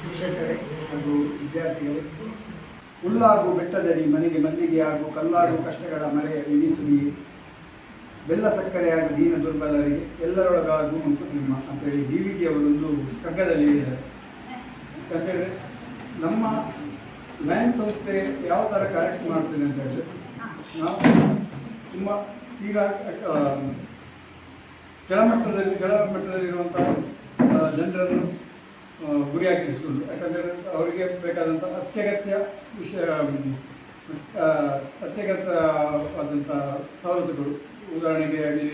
ಶಿಕ್ಷಕರೇ ಹಾಗೂ ವಿದ್ಯಾರ್ಥಿಗಳೇ, ಹುಲ್ಲಾಗು ಬೆಟ್ಟದಡಿ ಮನೆಗೆ ಮಲ್ಲಿಗೆ ಹಾಗೂ ಕಲ್ಲಾಗು ಕಷ್ಟಗಳ ಮರೆಯ ಎನಿಸುವಿ ಬೆಲ್ಲ ಸಕ್ಕರೆ ಹಾಗೂ ದೀನ ದುರ್ಬಲರಿಗೆ ಎಲ್ಲರೊಳಗಾಗೂ ಉಂಟು ನಿಮ್ಮ ಅಂತೇಳಿ ಡಿ ವಿ ಅವರೊಂದು ಕಗ್ಗದಲ್ಲಿ ಹೇಳಿದ್ದಾರೆ. ಯಾಕಂದರೆ ನಮ್ಮ ಲಯನ್ಸ್ ಸಂಸ್ಥೆ ಯಾವ ಥರ ಕಾರ್ಯಕ್ರಮ ಮಾಡ್ತೇನೆ ಅಂತ ಹೇಳಿದ್ರೆ, ನಾವು ತುಂಬ ಈಗ ಕೆಳಮಟ್ಟದಲ್ಲಿ ಕೆಳಮಟ್ಟದಲ್ಲಿರುವಂಥ ಜನರನ್ನು ಗುರಿಯಾಗಿರಿಸಿಕೊಂಡು ಯಾಕಂದರೆ ಅವರಿಗೆ ಬೇಕಾದಂಥ ಅತ್ಯಗತ್ಯ ವಿಷಯ ಅತ್ಯಗತ್ಯವಾದಂಥ ಸವಲತ್ತುಗಳು, ಉದಾಹರಣೆಗೆ ಆಗಲಿ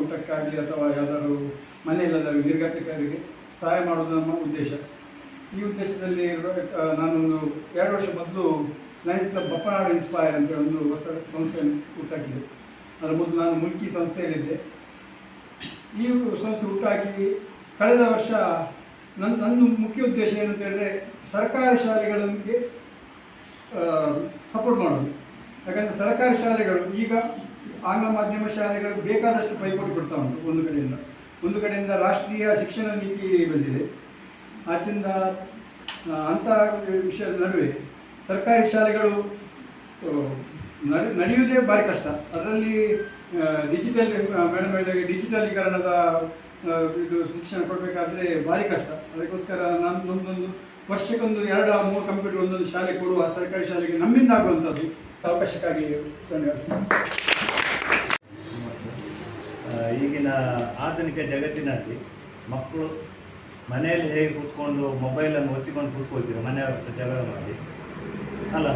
ಊಟಕ್ಕಾಗಲಿ ಅಥವಾ ಯಾವ್ದಾದ್ರು ಮನೆಯಿಲ್ಲದ ನಿರ್ಗತಿಕರಿಗೆ ಸಹಾಯ ಮಾಡೋದು ನಮ್ಮ ಉದ್ದೇಶ. ಈ ಉದ್ದೇಶದಲ್ಲಿ ನಾನೊಂದು ಎರಡು ವರ್ಷ ಮೊದಲು ಲಯನ್ಸ್ ಕ್ಲಬ್ ಇನ್ಸ್ಪೈರ್ ಅಂತ ಒಂದು ಹೊಸ ಸಂಸ್ಥೆಯನ್ನು ಹುಟ್ಟಾಕಿದೆ. ಅದರ ಮೊದಲು ನಾನು ಮುಲ್ಕಿ ಸಂಸ್ಥೆಯಲ್ಲಿದ್ದೆ. ಈ ಸಂಸ್ಥೆ ಹುಟ್ಟಾಕಿ ಕಳೆದ ವರ್ಷ ನನ್ನ ನನ್ನ ಮುಖ್ಯ ಉದ್ದೇಶ ಏನಂತ ಹೇಳಿದ್ರೆ ಸರ್ಕಾರಿ ಶಾಲೆಗಳಿಗೆ ಸಪೋರ್ಟ್ ಮಾಡೋದು. ಯಾಕಂದರೆ ಸರ್ಕಾರಿ ಶಾಲೆಗಳು ಈಗ ಆಂಗ್ಲ ಮಾಧ್ಯಮ ಶಾಲೆಗಳು ಬೇಕಾದಷ್ಟು ಪೈಪೋಟಿ ಕೊಡ್ತಾ ಉಂಟು ಒಂದು ಕಡೆಯಿಂದ. ಒಂದು ಕಡೆಯಿಂದ ರಾಷ್ಟ್ರೀಯ ಶಿಕ್ಷಣ ನೀತಿ ಬಂದಿದೆ. ಆಚಿಂದ ಅಂತಹ ವಿಷಯ ನಡುವೆ ಸರ್ಕಾರಿ ಶಾಲೆಗಳು ನಡೆಯುವುದೇ ಭಾರಿ ಕಷ್ಟ. ಅದರಲ್ಲಿ ಡಿಜಿಟಲ್ ಮೇಡಮ್ ಹೇಳಿದಾಗೆ ಡಿಜಿಟಲೀಕರಣದ ಇದು ಶಿಕ್ಷಣ ಕೊಡಬೇಕಾದ್ರೆ ಭಾರಿ ಕಷ್ಟ. ಅದಕ್ಕೋಸ್ಕರ ನಾನು ನಮ್ಮದೊಂದು ವರ್ಷಕ್ಕೊಂದು ಎರಡು ಮೂರು ಕಂಪ್ಯೂಟರ್ ಒಂದೊಂದು ಶಾಲೆ ಕೊಡುವ ಸರ್ಕಾರಿ ಶಾಲೆಗೆ ನಮ್ಮಿಂದ ಆಗುವಂಥದ್ದು ಅವಕಾಶಕ್ಕಾಗಿ ಧನ್ಯವಾದ. ಈಗಿನ ಆಧುನಿಕ ಜಗತ್ತಿನಲ್ಲಿ ಮಕ್ಕಳು ಮನೆಯಲ್ಲಿ ಹೇಗೆ ಕೂತ್ಕೊಂಡು ಮೊಬೈಲನ್ನು ಒತ್ತಿಕೊಂಡು ಕೂತ್ಕೊಳ್ತೀರ, ಮನೆಯವ್ರ ಜಗಳ ಮಾಡಿ? ಅಲ್ಲ?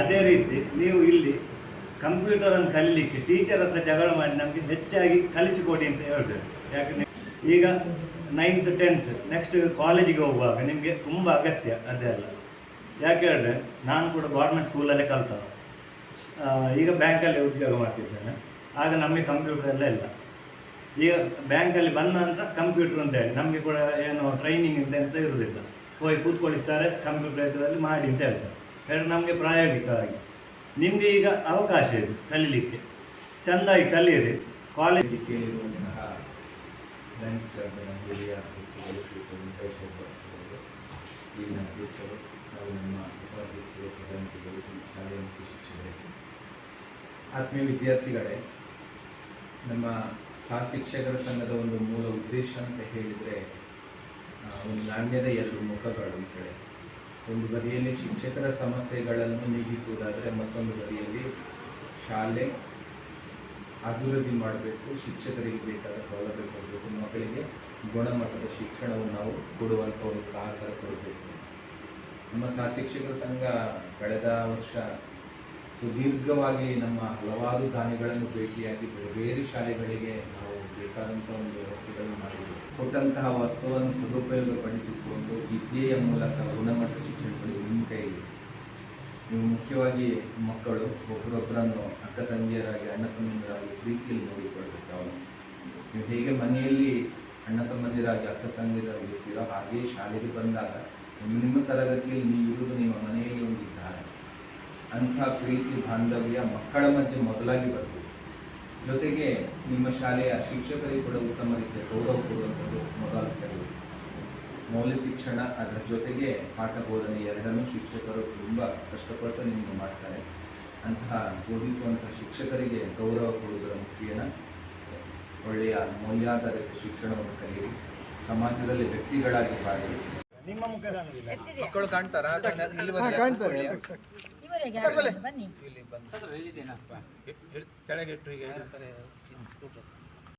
ಅದೇ ರೀತಿ ನೀವು ಇಲ್ಲಿ ಕಂಪ್ಯೂಟರನ್ನು ಕಲಿಲಿಕ್ಕೆ ಟೀಚರ್ ಹತ್ರ ಜಗಳ ಮಾಡಿ ನಮಗೆ ಹೆಚ್ಚಾಗಿ ಕಲಿಸಿಕೊಡಿ ಅಂತ ಹೇಳ್ತೇವೆ ಯಾಕಂದರೆ ಈಗ ನೈನ್ತ್ ಟೆಂತ್ ನೆಕ್ಸ್ಟ್ ಕಾಲೇಜಿಗೆ ಹೋಗುವಾಗ ನಿಮಗೆ ತುಂಬ ಅಗತ್ಯ ಅದೆಲ್ಲ ಯಾಕೆ ಹೇಳಿದ್ರೆ, ನಾನು ಕೂಡ ಗೌರ್ಮೆಂಟ್ ಸ್ಕೂಲಲ್ಲೇ ಕಲಿತ ಈಗ ಬ್ಯಾಂಕಲ್ಲಿ ಉದ್ಯೋಗ ಮಾಡ್ತಿದ್ದೇನೆ. ಆಗ ನಮಗೆ ಕಂಪ್ಯೂಟರ್ ಎಲ್ಲ ಇಲ್ಲ. ಈಗ ಬ್ಯಾಂಕಲ್ಲಿ ಬಂದ ನಂತರ ಕಂಪ್ಯೂಟರ್ ಅಂತ ಹೇಳಿ, ನಮಗೆ ಕೂಡ ಏನು ಟ್ರೈನಿಂಗ್ ಅಂತ ಅಂತ ಇರುವುದಿಲ್ಲ ಹೋಗಿ ಕೂತ್ಕೊಳಿಸ್ತಾರೆ ಕಂಪ್ಯೂಟರ್ ಇದರಲ್ಲಿ ಮಾಡಿ ಅಂತ ಹೇಳ್ತಾರೆ. ಹೇಳಿದ್ರೆ ನಮಗೆ ಪ್ರಾಯೋಗಿಕವಾಗಿ. ನಿಮಗೆ ಈಗ ಅವಕಾಶ ಇದೆ ಕಲೀಲಿಕ್ಕೆ. ಚೆಂದಾಗಿ ಕಲಿಯಿರಿ. ಕಾಲೇಜ್ ನಮ್ಮ ಆತ್ಮೀಯ ವಿದ್ಯಾರ್ಥಿಗಳೇ, ನಮ್ಮ ಸಹ ಶಿಕ್ಷಕರ ಸಂಘದ ಒಂದು ಮೂಲ ಉದ್ದೇಶ ಅಂತ ಹೇಳಿದರೆ ಒಂದು ನಾಣ್ಯದ ಎರಡು ಮುಖಗಳು ಅಂತೇಳಿ ಒಂದು ಬದಿಯಲ್ಲಿ ಶಿಕ್ಷಕರ ಸಮಸ್ಯೆಗಳನ್ನು ನೀಗಿಸುವುದಾದರೆ ಮತ್ತೊಂದು ಬದಿಯಲ್ಲಿ ಶಾಲೆ ಅಭಿವೃದ್ಧಿ ಮಾಡಬೇಕು, ಶಿಕ್ಷಕರಿಗೆ ಬೇಕಾದ ಸೌಲಭ್ಯ ಕೊಡಬೇಕು, ಮಕ್ಕಳಿಗೆ ಗುಣಮಟ್ಟದ ಶಿಕ್ಷಣವನ್ನು ನಾವು ಕೊಡುವಂಥ ಒಂದು ಸಹಕಾರ ಕೊಡಬೇಕು. ನಮ್ಮ ಸಹ ಶಿಕ್ಷಕರ ಸಂಘ ಕಳೆದ ವರ್ಷ ಸುದೀರ್ಘವಾಗಿ ನಮ್ಮ ಹಲವಾರು ದಾನಿಗಳನ್ನು ಭೇಟಿಯಾಗಿ, ಬೇರೆ ಬೇರೆ ಶಾಲೆಗಳಿಗೆ ನಾವು ಬೇಕಾದಂಥ ಒಂದು ವ್ಯವಸ್ಥೆಗಳನ್ನು ಮಾಡಿದ್ರು. ಕೊಟ್ಟಂತಹ ವಸ್ತುವನ್ನು ಸದುಪಯೋಗಪಡಿಸಿಕೊಂಡು ವಿದ್ಯೆಯ ಮೂಲಕ ಗುಣಮಟ್ಟ ಶಿಕ್ಷಣ ಪಡೆಯುವ ನಿಮ್ಮ ಕೈಗೆ ನೀವು ಮುಖ್ಯವಾಗಿ ಮಕ್ಕಳು ಒಬ್ಬರೊಬ್ಬರನ್ನು ಅಕ್ಕ ತಂಗಿಯರಾಗಿ, ಅಣ್ಣ ತಮ್ಮಂದಿರಾಗಿ ಪ್ರೀತಿಯಲ್ಲಿ ನೋಡಿಕೊಳ್ಬೇಕು ಅವನು ನೀವು ಹೇಗೆ ಮನೆಯಲ್ಲಿ ಅಣ್ಣ ತಮ್ಮಂದಿರಾಗಿ, ಅಕ್ಕ ತಂಗಿಯರಾಗಿ ಇರ್ತೀರೋ ಹಾಗೆಯೇ ಶಾಲೆಗೆ ಬಂದಾಗ ನಿಮ್ಮ ತರಗತಿಯಲ್ಲಿ ನೀವು ಇರುವುದು ನಿಮ್ಮ ಮನೆಯಲ್ಲಿ ಒಂದು ಇದ್ದಾರೆ ಅಂಥ ಪ್ರೀತಿ, ಬಾಂಧವ್ಯ ಮಕ್ಕಳ ಮಧ್ಯೆ ಮೊದಲಾಗಿ ಬರಬೇಕು ಜೊತೆಗೆ ನಿಮ್ಮ ಶಾಲೆಯ ಶಿಕ್ಷಕರಿಗೆ ಕೂಡ ಉತ್ತಮ ರೀತಿಯ ಗೌರವ ಕೊಡುವಂಥದ್ದು ಮೊದಲ ಕೆಲವು ಮೌಲ್ಯ ಶಿಕ್ಷಣ ಅದರ ಜೊತೆಗೆ ಪಾಠ ಬೋಧನೆ ಎರಡನ್ನೂ ಶಿಕ್ಷಕರು ತುಂಬ ಕಷ್ಟಪಟ್ಟು ನಿಮಗೆ ಮಾಡ್ತಾರೆ. ಅಂತಹ ಬೋಧಿಸುವಂತಹ ಶಿಕ್ಷಕರಿಗೆ ಗೌರವ ಕೊಡುವುದರ ಮುಖ್ಯನ ಒಳ್ಳೆಯ ಮೌಲ್ಯಾಧಾರಿತ ಶಿಕ್ಷಣವನ್ನು ಕಲಿಯಿರಿ. ಸಮಾಜದಲ್ಲಿ ವ್ಯಕ್ತಿಗಳಾಗಿ ಬಾಳಿ ನಿಮ್ಮ ಮುಖ ಕಾಣುವುದಿಲ್ಲ. ಮಕ್ಕಳು ಕಾಣ್ತಾರಾ? ಇಲ್ಲಿ ಇವರಿಗೆ ಬನ್ನಿ. ಇಲ್ಲಿ ಬಂದು ಕೆಳಗೆ ಇಟ್ಟು ಈಗ